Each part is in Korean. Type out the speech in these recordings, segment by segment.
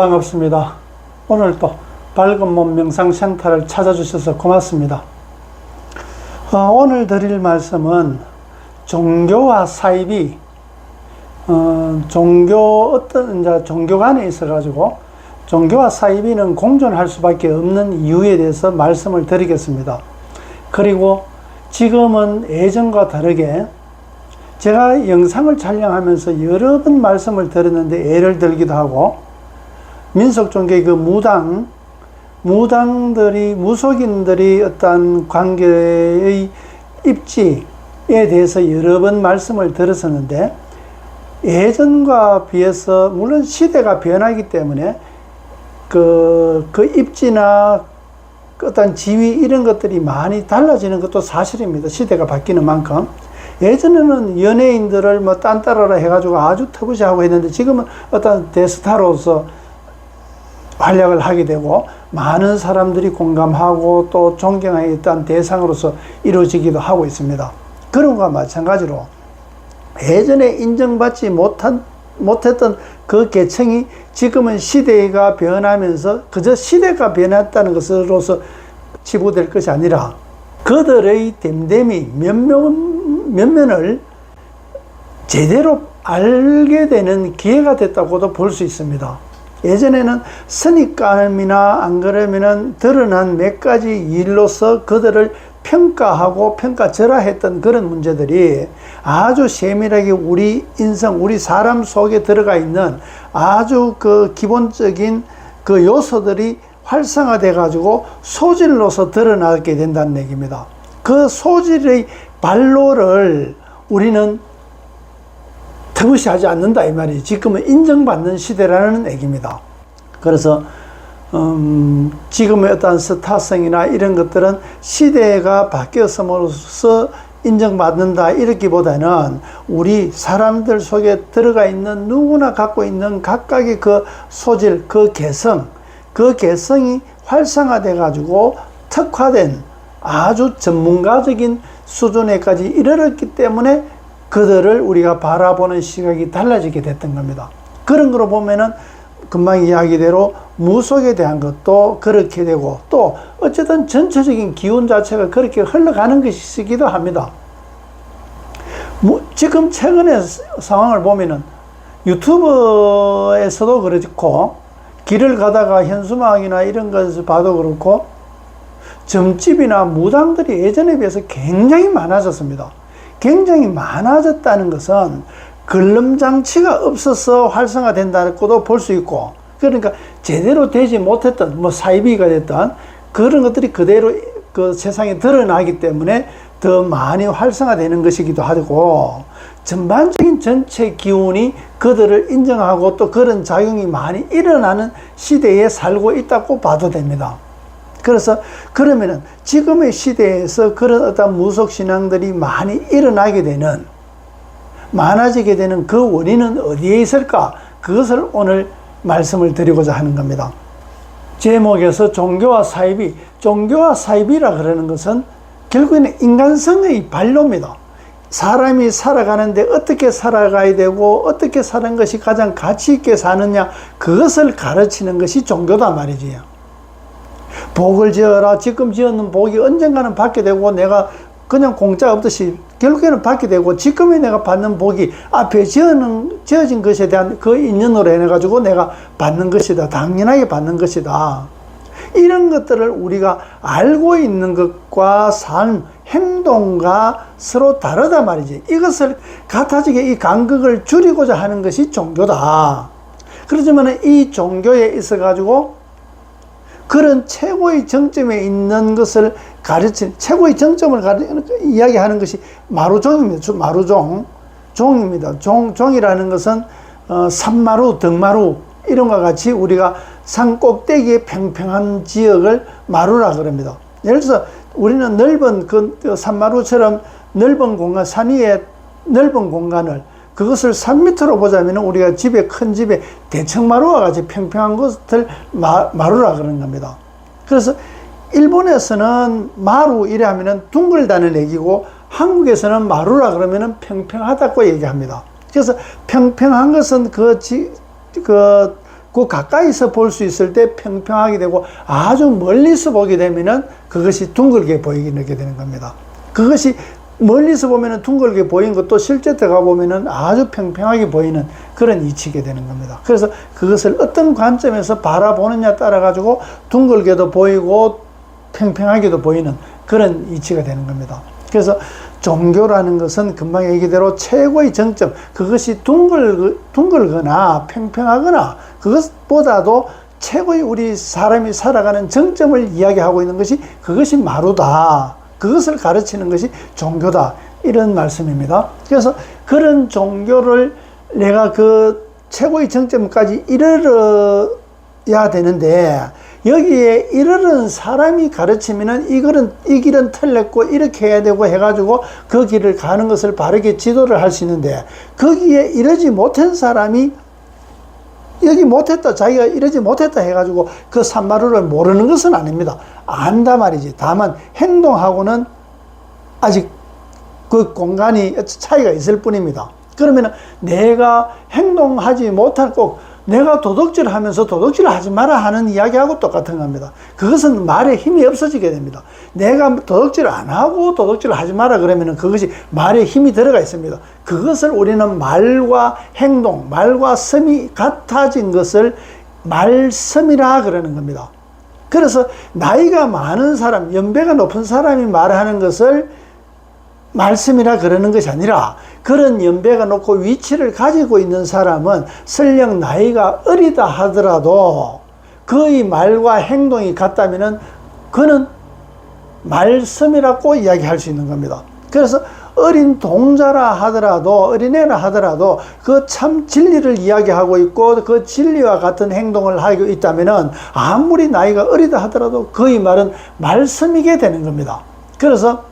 반갑습니다. 오늘도 밝은 몸 명상 센터를 찾아주셔서 고맙습니다. 어, 오늘 드릴 말씀은 종교와 사이비, 어, 종교, 어떤, 이제 종교 간에 있어 가지고 종교와 사이비는 공존할 수밖에 없는 이유에 대해서 말씀을 드리겠습니다. 그리고 지금은 예전과 다르게 제가 영상을 촬영하면서 여러 번 말씀을 드렸는데 예를 들기도 하고 민속 종교의 그 무당, 무당들이, 무속인들이 어떤 관계의 입지에 대해서 여러 번 말씀을 드렸었는데 예전과 비해서 물론 시대가 변하기 때문에 그, 그 입지나 그 어떤 지위 이런 것들이 많이 달라지는 것도 사실입니다. 시대가 바뀌는 만큼. 예전에는 연예인들을 뭐 딴따라라 해가지고 아주 터부시하고 했는데 지금은 어떤 대스타로서 활약을 하게 되고 많은 사람들이 공감하고 또 존경하에 있던 대상으로서 이루어지기도 하고 있습니다. 그런 것과 마찬가지로 예전에 인정받지 못한, 못했던 그 계층이 지금은 시대가 변하면서 그저 시대가 변했다는 것으로서 치부될 것이 아니라 그들의 됨됨이 면면, 면면을 제대로 알게 되는 기회가 됐다고도 볼 수 있습니다. 예전에는 선입감이나 안 그러면은 드러난 몇 가지 일로서 그들을 평가하고 평가절하했던 그런 문제들이 아주 세밀하게 우리 인성, 우리 사람 속에 들어가 있는 아주 그 기본적인 그 요소들이 활성화돼 가지고 소질로서 드러나게 된다는 얘기입니다. 그 소질의 발로를 우리는 터부시하지 않는다 이 말이 지금은 인정받는 시대라는 얘기입니다. 그래서 음, 지금의 어떤 스타성이나 이런 것들은 시대가 바뀌었음으로써 인정받는다 이렇기보다는 우리 사람들 속에 들어가 있는 누구나 갖고 있는 각각의 그 소질, 그 개성, 그 개성이 활성화돼 가지고 특화된 아주 전문가적인 수준에까지 이르렀기 때문에 그들을 우리가 바라보는 시각이 달라지게 됐던 겁니다. 그런 거로 보면은 금방 이야기대로 무속에 대한 것도 그렇게 되고 또 어쨌든 전체적인 기운 자체가 그렇게 흘러가는 것이기도 합니다. 지금 최근의 상황을 보면은 유튜브에서도 그렇고 길을 가다가 현수막이나 이런 것을 봐도 그렇고 점집이나 무당들이 예전에 비해서 굉장히 많아졌습니다. 굉장히 많아졌다는 것은 근름장치가 없어서 활성화된다고도 볼 수 있고 그러니까 제대로 되지 못했던 뭐 사이비가 됐던 그런 것들이 그대로 그 세상에 드러나기 때문에 더 많이 활성화되는 것이기도 하고 전반적인 전체 기운이 그들을 인정하고 또 그런 작용이 많이 일어나는 시대에 살고 있다고 봐도 됩니다. 그래서 그러면은 지금의 시대에서 그런 어떤 무속 신앙들이 많이 일어나게 되는 많아지게 되는 그 원인은 어디에 있을까? 그것을 오늘 말씀을 드리고자 하는 겁니다. 제목에서 종교와 사이비, 종교와 사이비라 그러는 것은 결국에는 인간성의 발로입니다. 사람이 살아가는데 어떻게 살아가야 되고 어떻게 사는 것이 가장 가치 있게 사느냐 그것을 가르치는 것이 종교다 말이지요. 복을 지어라. 지금 지었는 복이 언젠가는 받게 되고 내가 그냥 공짜 없듯이 결국에는 받게 되고 지금의 내가 받는 복이 앞에 지어는, 지어진 것에 대한 그 인연으로 해가지고 내가 받는 것이다. 당연하게 받는 것이다. 이런 것들을 우리가 알고 있는 것과 삶, 행동과 서로 다르다 말이지. 이것을 같아지게 이 간극을 줄이고자 하는 것이 종교다. 그렇지만 이 종교에 있어 가지고 그런 최고의 정점에 있는 것을 가르친 최고의 정점을 가르 이야기하는 것이 마루종입니다. 마루종 종입니다. 종 종이라는 것은 어, 산마루, 등마루 이런 것 같이 우리가 산 꼭대기에 평평한 지역을 마루라 그럽니다. 예를 들어서 우리는 넓은 그 산마루처럼 넓은 공간, 산 위에 넓은 공간을 그것을 3미터로 보자면 우리가 집에 큰 집에 대청마루와 같이 평평한 것을 마, 마루라 그러는 겁니다. 그래서 일본에서는 마루 이래 하면은 둥글다는 얘기고 한국에서는 마루라 그러면은 평평하다고 얘기합니다. 그래서 평평한 것은 그, 지, 그 그 가까이서 볼 수 있을 때 평평하게 되고 아주 멀리서 보게 되면은 그것이 둥글게 보이게 되는 겁니다. 그것이 멀리서 보면은 둥글게 보이는 것도 실제 들어가 보면은 아주 평평하게 보이는 그런 이치게 되는 겁니다. 그래서 그것을 어떤 관점에서 바라보느냐 따라 가지고 둥글게도 보이고 평평하게도 보이는 그런 이치가 되는 겁니다. 그래서 종교라는 것은 금방 얘기대로 최고의 정점, 그것이 둥글, 둥글거나 평평하거나 그것보다도 최고의 우리 사람이 살아가는 정점을 이야기하고 있는 것이 그것이 마루다. 그것을 가르치는 것이 종교다. 이런 말씀입니다. 그래서 그런 종교를 내가 그 최고의 정점까지 이르러야 되는데 여기에 이르는 사람이 가르치면은 이 길은 이 길은 틀렸고 이렇게 해야 되고 해가지고 그 길을 가는 것을 바르게 지도를 할 수 있는데 거기에 이르지 못한 사람이 여기 못했다 자기가 이러지 못했다 해가지고 그 산마루를 모르는 것은 아닙니다. 안다 말이지. 다만 행동하고는 아직 그 공간이 차이가 있을 뿐입니다. 그러면 내가 행동하지 못할 꼭 내가 도덕질 하면서 도덕질 하지 마라 하는 이야기하고 똑같은 겁니다. 그것은 말에 힘이 없어지게 됩니다. 내가 도덕질 안 하고 도덕질 하지 마라 그러면 그것이 말에 힘이 들어가 있습니다. 그것을 우리는 말과 행동, 말과 섬이 같아진 것을 말섬이라 그러는 겁니다. 그래서 나이가 많은 사람, 연배가 높은 사람이 말하는 것을 말씀이라 그러는 것이 아니라 그런 연배가 높고 위치를 가지고 있는 사람은 설령 나이가 어리다 하더라도 그의 말과 행동이 같다면은 그는 말씀이라고 이야기할 수 있는 겁니다. 그래서 어린 동자라 하더라도 어린애라 하더라도 그 참 진리를 이야기하고 있고 그 진리와 같은 행동을 하고 있다면은 아무리 나이가 어리다 하더라도 그의 말은 말씀이게 되는 겁니다. 그래서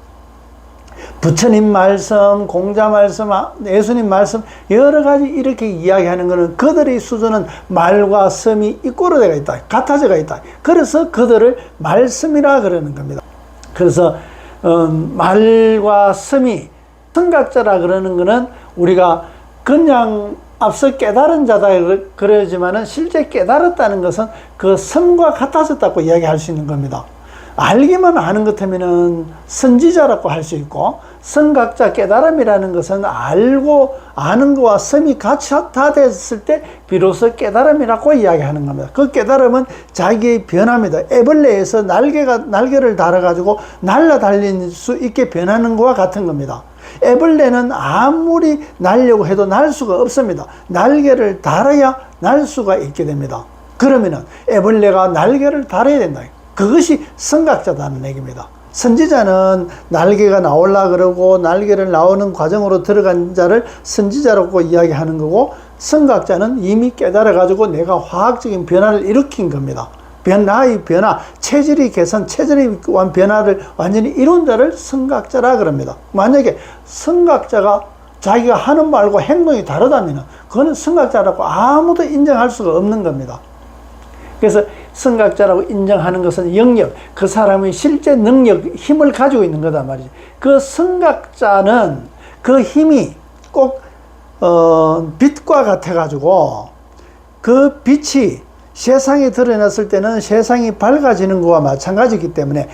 부처님 말씀, 공자 말씀, 아, 예수님 말씀 여러 가지 이렇게 이야기하는 것은 그들의 수준은 말과 섬이 이꼬르대가 있다. 같아져가 있다. 그래서 그들을 말씀이라 그러는 겁니다. 그래서 어, 말과 섬이 성각자라 그러는 것은 우리가 그냥 앞서 깨달은 자다 그러지만은 실제 깨달았다는 것은 그 섬과 같아졌다고 이야기할 수 있는 겁니다. 알기만 아는 것 하면은 선지자라고 할 수 있고 선각자 깨달음이라는 것은 알고 아는 것과 섬이 같이 다 됐을 때 비로소 깨달음이라고 이야기하는 겁니다. 그 깨달음은 자기의 변화입니다. 애벌레에서 날개가 날개를 달아 가지고 날아 달릴 수 있게 변하는 것과 같은 겁니다. 애벌레는 아무리 날려고 해도 날 수가 없습니다. 날개를 달아야 날 수가 있게 됩니다. 그러면은 애벌레가 날개를 달아야 된다. 그것이 선각자다는 얘기입니다. 선지자는 날개가 나올라 그러고 날개를 나오는 과정으로 들어간 자를 선지자라고 이야기하는 거고 선각자는 이미 깨달아 가지고 내가 화학적인 변화를 일으킨 겁니다. 변화의 변화, 체질의 개선, 체질의 변화를 완전히 이룬 자를 선각자라 그럽니다. 만약에 선각자가 자기가 하는 말과 행동이 다르다면 그거는 선각자라고 아무도 인정할 수가 없는 겁니다. 그래서 성각자라고 인정하는 것은 영역, 그 사람의 실제 능력, 힘을 가지고 있는 거다 말이죠. 그 성각자는 그 힘이 꼭, 어, 빛과 같아가지고 그 빛이 세상에 드러났을 때는 세상이 밝아지는 것과 마찬가지이기 때문에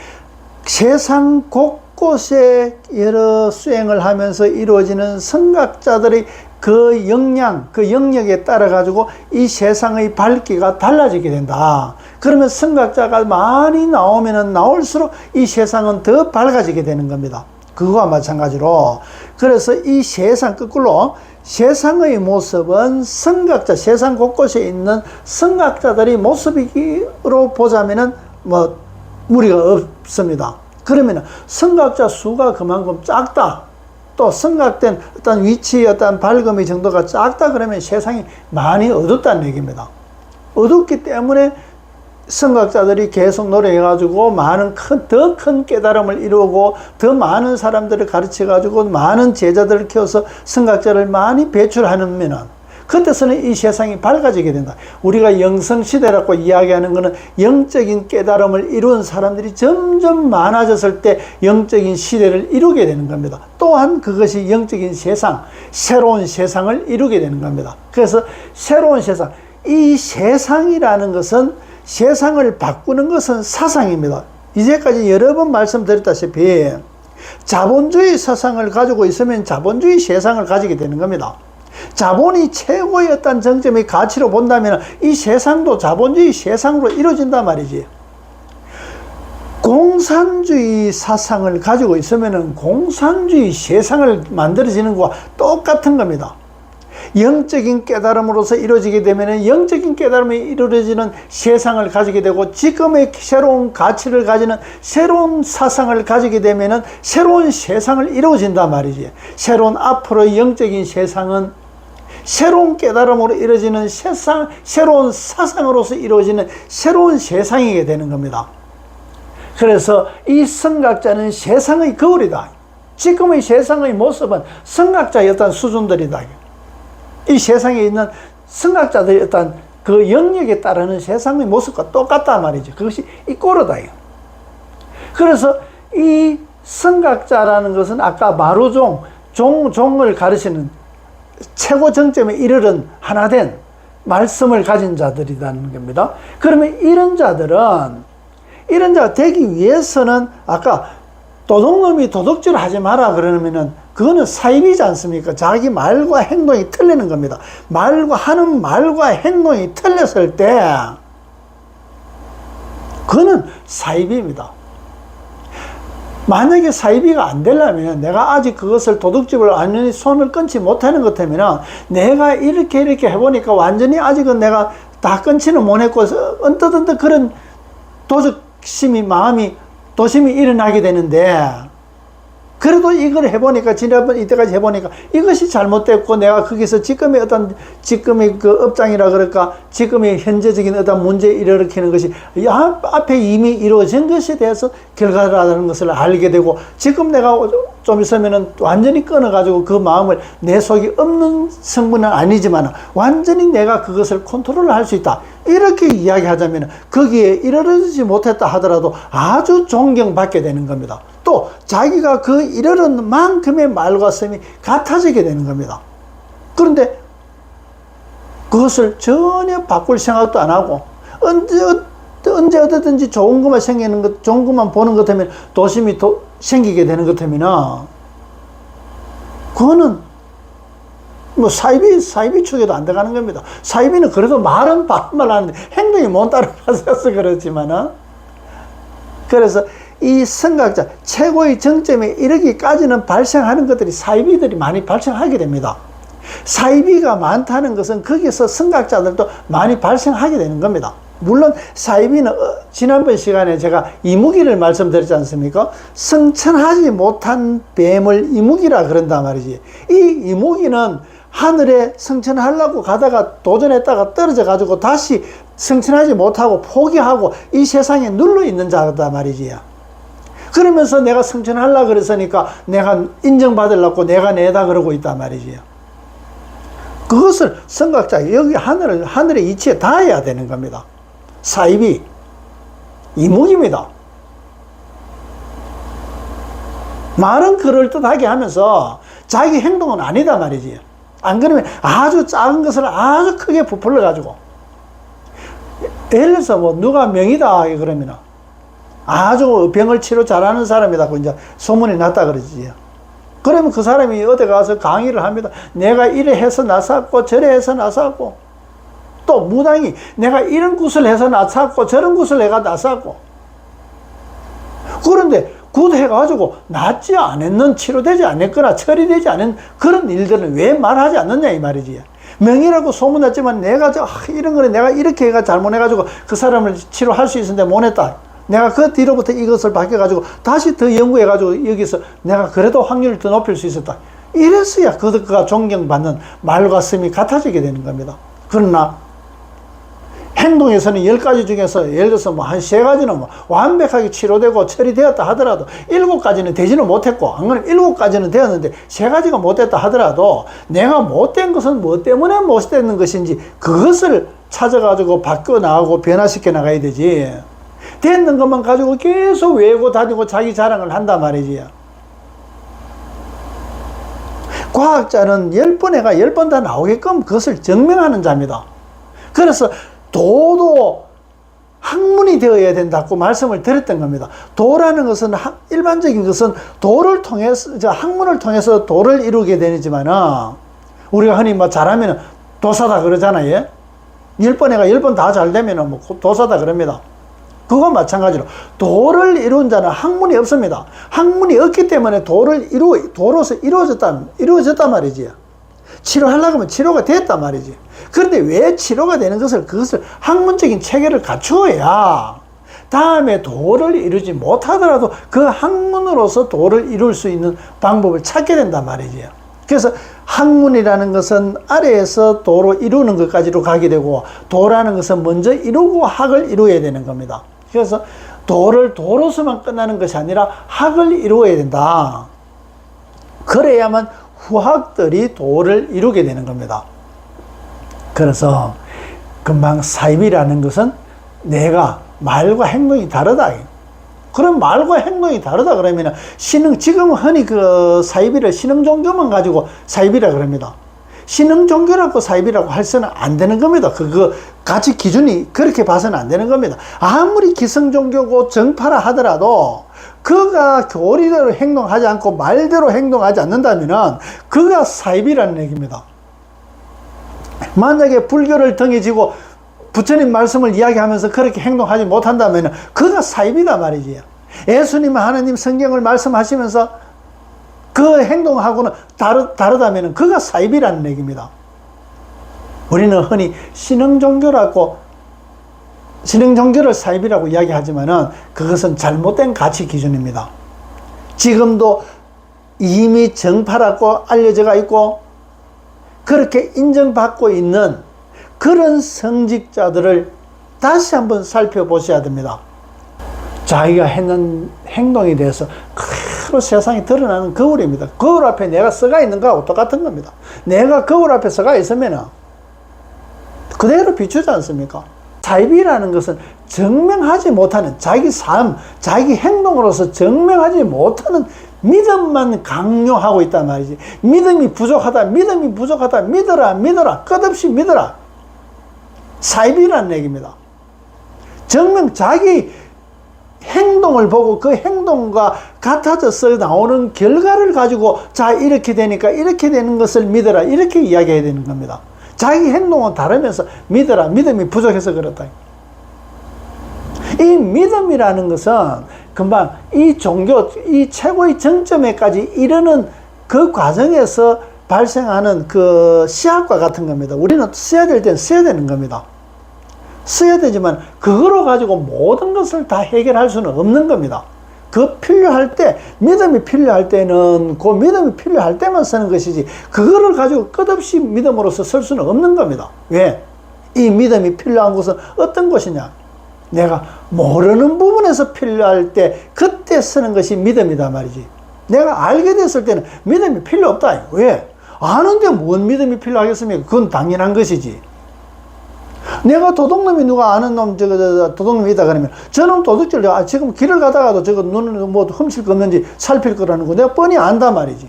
세상 곳곳에 여러 수행을 하면서 이루어지는 성각자들의 그 역량, 그 영역에 따라 가지고 이 세상의 밝기가 달라지게 된다. 그러면 성각자가 많이 나오면 나올수록 이 세상은 더 밝아지게 되는 겁니다. 그거와 마찬가지로 그래서 이 세상 거꾸로 세상의 모습은 성각자 세상 곳곳에 있는 성각자들의 모습으로 보자면은 뭐 무리가 없습니다. 그러면 성각자 수가 그만큼 작다. 또 생각된 어떤 위치, 어떤 밝음의 정도가 작다 그러면 세상이 많이 어둡다는 얘기입니다. 어둡기 때문에 성각자들이 계속 노력해가지고 많은 큰, 더 큰 깨달음을 이루고 더 많은 사람들을 가르쳐가지고 많은 제자들을 키워서 성각자를 많이 배출하면은 그때서는 이 세상이 밝아지게 된다. 우리가 영성시대라고 이야기하는 것은 영적인 깨달음을 이룬 사람들이 점점 많아졌을 때 영적인 시대를 이루게 되는 겁니다. 또한 그것이 영적인 세상, 새로운 세상을 이루게 되는 겁니다. 그래서 새로운 세상, 이 세상이라는 것은 세상을 바꾸는 것은 사상입니다. 이제까지 여러 번 말씀드렸다시피 자본주의 사상을 가지고 있으면 자본주의 세상을 가지게 되는 겁니다. 자본이 어떤 정점의 가치로 본다면 이 세상도 자본주의 세상으로 이루어진단 말이지. 공산주의 사상을 가지고 있으면 공산주의 세상을 만들어지는 것과 똑같은 겁니다. 영적인 깨달음으로서 이루어지게 되면 영적인 깨달음이 이루어지는 세상을 가지게 되고 지금의 새로운 가치를 가지는 새로운 사상을 가지게 되면 새로운 세상을 이루어진단 말이지. 새로운 앞으로의 영적인 세상은 새로운 깨달음으로 이루어지는 세상, 새로운 사상으로서 이루어지는 새로운 세상이게 되는 겁니다. 그래서 이 성각자는 세상의 거울이다. 지금의 세상의 모습은 성각자의 어떤 수준들이다. 이 세상에 있는 성각자들의 어떤 그 영역에 따르는 세상의 모습과 똑같단 말이죠. 그것이 이 꼴이다. 그래서 이 성각자라는 것은 아까 마루종, 종, 종을 가르치는 최고 정점에 이르는 하나 된 말씀을 가진 자들이라는 겁니다. 그러면 이런 자들은 이런 자가 되기 위해서는 아까 도둑놈이 도둑질 하지 마라 그러면은 그거는 사입이지 않습니까? 자기 말과 행동이 틀리는 겁니다. 말과 하는 말과 행동이 틀렸을 때 그거는 사입입니다. 만약에 사입이가 안 되려면 내가 아직 그것을 도둑집을 완전히 손을 끊지 못하는 것 때문에 내가 이렇게 이렇게 해보니까 완전히 아직은 내가 다 끊지는 못했고 언뜻 언뜻 그런 도적 심이 마음이 도심이 일어나게 되는데 그래도 이걸 해보니까 지난번 이때까지 해보니까 이것이 잘못됐고 내가 거기서 지금의 어떤 지금의 그 업장이라 그럴까 지금의 현재적인 어떤 문제 일으키는 것이 야, 앞에 이미 이루어진 것에 대해서 결과라는 것을 알게 되고 지금 내가 좀 있으면은 완전히 끊어가지고 그 마음을 내 속에 없는 성분은 아니지만 완전히 내가 그것을 컨트롤 할 수 있다. 이렇게 이야기하자면 거기에 이르지 못했다 하더라도 아주 존경받게 되는 겁니다. 또 자기가 그 이르는 만큼의 말과 셈이 같아지게 되는 겁니다. 그런데 그것을 전혀 바꿀 생각도 안 하고 언제 언제 어디든지 좋은 것만 생기는 것, 좋은 것만 보는 것 때문에 도심이 도, 생기게 되는 것 때문에 그거는 뭐 사이비 사이비 축에도 안 들어가는 겁니다. 사이비는 그래도 말은 반말 하는데 행동이 못 따라가서 그렇지만은 그래서 이 성각자 최고의 정점에 이르기까지는 발생하는 것들이 사이비들이 많이 발생하게 됩니다. 사이비가 많다는 것은 거기서 성각자들도 많이 발생하게 되는 겁니다. 물론 사이비는 어, 지난번 시간에 제가 이무기를 말씀드렸지 않습니까? 성천하지 못한 뱀을 이무기라 그런단 말이지. 이 이무기는 하늘에 성천하려고 가다가 도전했다가 떨어져 가지고 다시 성천하지 못하고 포기하고 이 세상에 눌러 있는 자다 말이지. 그러면서 내가 성천하려 그랬으니까 내가 인정받으려고 내가 내다 그러고 있단 말이지. 그것을 성각자 여기 하늘 하늘의 이치에 닿아야 되는 겁니다. 사입이 이목입니다. 말은 그럴듯하게 하면서 자기 행동은 아니다 말이지. 안 그러면 아주 작은 것을 아주 크게 부풀러 가지고. 예를 들어서 뭐 누가 명이다 그러면 아주 병을 치료 잘하는 사람이다. 이제 소문이 났다 그러지. 그러면 그 사람이 어디 가서 강의를 합니다. 내가 이래 해서 나섰고 저래 해서 나섰고. 또 무당이 내가 이런 굿을 해서 나섰고 저런 굿을 내가 나섰고. 그런데 굿 해가지고 낫지 않았는 치료되지 않았거나 처리되지 않은 그런 일들은 왜 말하지 않느냐 이 말이지. 명이라고 소문났지만 내가 저 아, 이런 거는 내가 이렇게 해가 잘못해가지고 그 사람을 치료할 수 있었는데 못했다. 내가 그 뒤로부터 이것을 바뀌어가지고 다시 더 연구해가지고 여기서 내가 그래도 확률을 더 높일 수 있었다. 이랬어야 그가 존경받는 말과 씀이 같아지게 되는 겁니다. 그러나 행동에서는 열 가지 중에서 예를 들어서 뭐 한 세 가지는 뭐 완벽하게 치료되고 처리되었다 하더라도 일곱 가지는 되지는 못했고 안 그러면 일곱 가지는 되었는데 세 가지가 못됐다 하더라도 내가 못된 것은 뭐 때문에 못됐는 것인지 그것을 찾아가지고 바꿔 나가고 변화시켜 나가야 되지. 됐는 것만 가지고 계속 외고 다니고 자기 자랑을 한단 말이지. 과학자는 열번 해가 열 번 다 나오게끔 그것을 증명하는 자입니다. 그래서 도도 학문이 되어야 된다고 말씀을 드렸던 겁니다. 도라는 것은 학- 일반적인 것은 도를 통해서 저 학문을 통해서 도를 이루게 되지만은 우리가 흔히 뭐 잘하면 도사다 그러잖아요. 예? 열 번에가 열 번 다 잘 되면은 뭐 도사다 그럽니다. 그거 마찬가지로 도를 이룬 자는 학문이 없습니다. 학문이 없기 때문에 도를 이루 도로서 이루어졌다 이루어졌단 말이지. 치료하려고 하면 치료가 됐단 말이지. 그런데 왜 치료가 되는 것을 그것을 학문적인 체계를 갖추어야 다음에 도를 이루지 못하더라도 그 학문으로서 도를 이룰 수 있는 방법을 찾게 된단 말이지. 그래서 학문이라는 것은 아래에서 도로 이루는 것까지로 가게 되고 도라는 것은 먼저 이루고 학을 이루어야 되는 겁니다. 그래서 도를 도로서만 끝나는 것이 아니라 학을 이루어야 된다. 그래야만 후학들이 도를 이루게 되는 겁니다. 그래서 금방 사입이라는 것은 내가 말과 행동이 다르다. 그럼 말과 행동이 다르다 그러면 신흥 지금 흔히 그 사입이를 신흥 종교만 가지고 사입이라 그럽니다. 신흥 종교라고 사입이라고 할 수는 안 되는 겁니다. 그거 가치 기준이 그렇게 봐서는 안 되는 겁니다. 아무리 기성 종교고 정파라 하더라도 그가 교리대로 행동하지 않고 말대로 행동하지 않는다면은 그가 사입이라는 얘기입니다. 만약에 불교를 등에 지고 부처님 말씀을 이야기하면서 그렇게 행동하지 못한다면 그가 사입이다 말이지. 예수님 하나님 성경을 말씀하시면서 그 행동하고는 다르, 다르다면 그가 사입이라는 얘기입니다. 우리는 흔히 신흥 종교라고 신흥종교를 사입이라고 이야기하지만은 그것은 잘못된 가치 기준입니다. 지금도 이미 정파라고 알려져가 있고 그렇게 인정받고 있는 그런 성직자들을 다시 한번 살펴보셔야 됩니다. 자기가 했는 행동에 대해서 그대로 세상에 드러나는 거울입니다. 거울 앞에 내가 서가 있는 거하고 똑같은 겁니다. 내가 거울 앞에 서가 있으면 그대로 비추지 않습니까? 사입이라는 것은 증명하지 못하는 자기 삶, 자기 행동으로서 증명하지 못하는 믿음만 강요하고 있단 말이지. 믿음이 부족하다, 믿음이 부족하다, 믿어라, 믿어라, 끝없이 믿어라. 사입이라는 얘기입니다. 증명, 자기 행동을 보고 그 행동과 같아져서 나오는 결과를 가지고 자, 이렇게 되니까 이렇게 되는 것을 믿어라. 이렇게 이야기해야 되는 겁니다. 자기 행동은 다르면서 믿어라. 믿음이 부족해서 그렇다. 이 믿음이라는 것은 금방 이 종교, 이 최고의 정점에까지 이르는 그 과정에서 발생하는 그 시합과 같은 겁니다. 우리는 써야 될 때는 써야 되는 겁니다. 써야 되지만 그거로 가지고 모든 것을 다 해결할 수는 없는 겁니다. 그 필요할 때 믿음이 필요할 때는 그 믿음이 필요할 때만 쓰는 것이지 그거를 가지고 끝없이 믿음으로서 쓸 수는 없는 겁니다. 왜? 이 믿음이 필요한 것은 어떤 것이냐? 내가 모르는 부분에서 필요할 때 그때 쓰는 것이 믿음이다 말이지. 내가 알게 됐을 때는 믿음이 필요 없다. 왜? 아는데 뭔 믿음이 필요하겠습니까? 그건 당연한 것이지. 내가 도둑놈이 누가 아는 놈, 저거, 저, 도둑놈이 있다 그러면 저놈 도둑질, 아, 지금 길을 가다가도 저거 눈을 뭐 훔칠 거 없는지 살필 거라는 거 내가 뻔히 안단 말이지.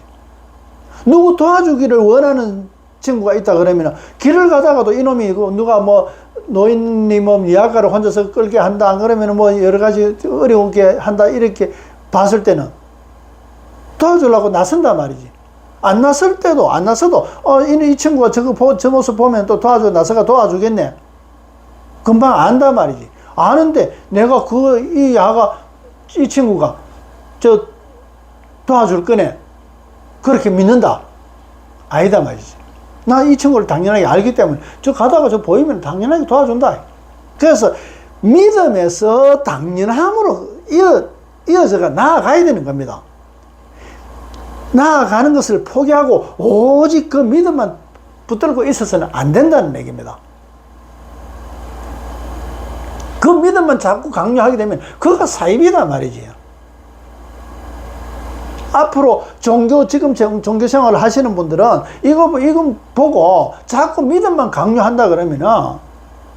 누구 도와주기를 원하는 친구가 있다 그러면 길을 가다가도 이놈이 그 누가 뭐 노인이 뭐 예약가를 혼자서 끌게 한다 안 그러면 뭐 여러 가지 어려우게 한다 이렇게 봤을 때는 도와주려고 나선단 말이지. 안 나설 때도 안 나서도 어, 이, 이 친구가 저거 보, 저 모습 보면 또 도와줘 나서가 도와주겠네. 금방 안단 말이지. 아는데 내가 그 이 야가 이 친구가 저 도와줄 거네. 그렇게 믿는다. 아니다 말이지. 나 이 친구를 당연하게 알기 때문에 저 가다가 저 보이면 당연하게 도와준다. 그래서 믿음에서 당연함으로 이어, 이어져가 나아가야 되는 겁니다. 나아가는 것을 포기하고 오직 그 믿음만 붙들고 있어서는 안 된다는 얘기입니다. 그 믿음만 자꾸 강요하게 되면 그가 사입이다 말이지요. 앞으로 종교 지금 정- 종교 생활을 하시는 분들은 이거 이거 보고 자꾸 믿음만 강요한다 그러면은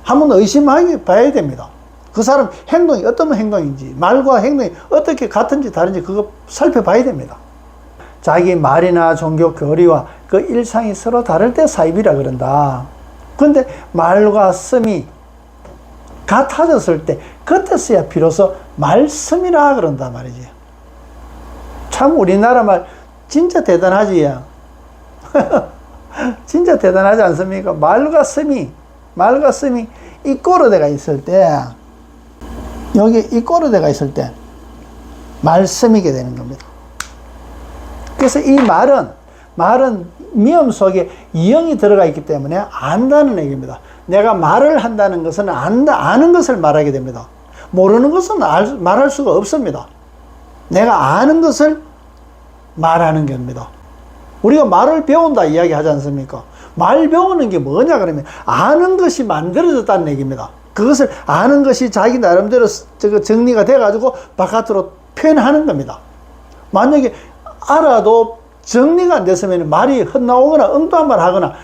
한번 의심하게 봐야 됩니다. 그 사람 행동이 어떤 행동인지 말과 행동이 어떻게 같은지 다른지 그거 살펴봐야 됩니다. 자기 말이나 종교 교리와 그 일상이 서로 다를 때 사입이라 그런다. 근데 말과 씀이 같아졌을 때 그때서야 비로소 말씀이라 그런단 말이지. 참 우리나라 말 진짜 대단하지. 야. 진짜 대단하지 않습니까? 말과 씀이 말과 씀이 이 꼬르대가 있을 때 여기 이 꼬르대가 있을 때 말씀이게 되는 겁니다. 그래서 이 말은 말은 미음 속에 이형이 들어가 있기 때문에 안다는 얘기입니다. 내가 말을 한다는 것은 안다 아는 것을 말하게 됩니다. 모르는 것은 알, 말할 수가 없습니다. 내가 아는 것을 말하는 겁니다. 우리가 말을 배운다 이야기 하지 않습니까? 말 배우는 게 뭐냐 그러면 아는 것이 만들어졌다는 얘기입니다. 그것을 아는 것이 자기 나름대로 정리가 돼가지고 바깥으로 표현하는 겁니다. 만약에 알아도 정리가 안 됐으면 말이 헛나오거나 엉뚱한 말 하거나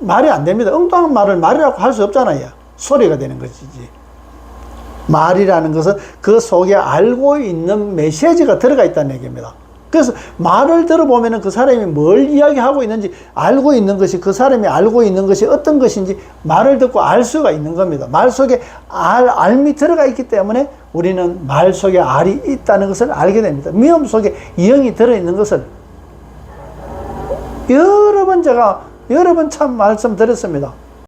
말이 안 됩니다. 엉뚱한 말을 말이라고 할 수 없잖아요. 소리가 되는 것이지. 말이라는 것은 그 속에 알고 있는 메시지가 들어가 있다는 얘기입니다. 그래서 말을 들어보면 그 사람이 뭘 이야기하고 있는지 알고 있는 것이 그 사람이 알고 있는 것이 어떤 것인지 말을 듣고 알 수가 있는 겁니다. 말 속에 알, 알미 들어가 있기 때문에 우리는 말 속에 알이 있다는 것을 알게 됩니다. 미음 속에 이형이 들어있는 것을 여러 번 제가 여러 번 참 말씀드렸습니다.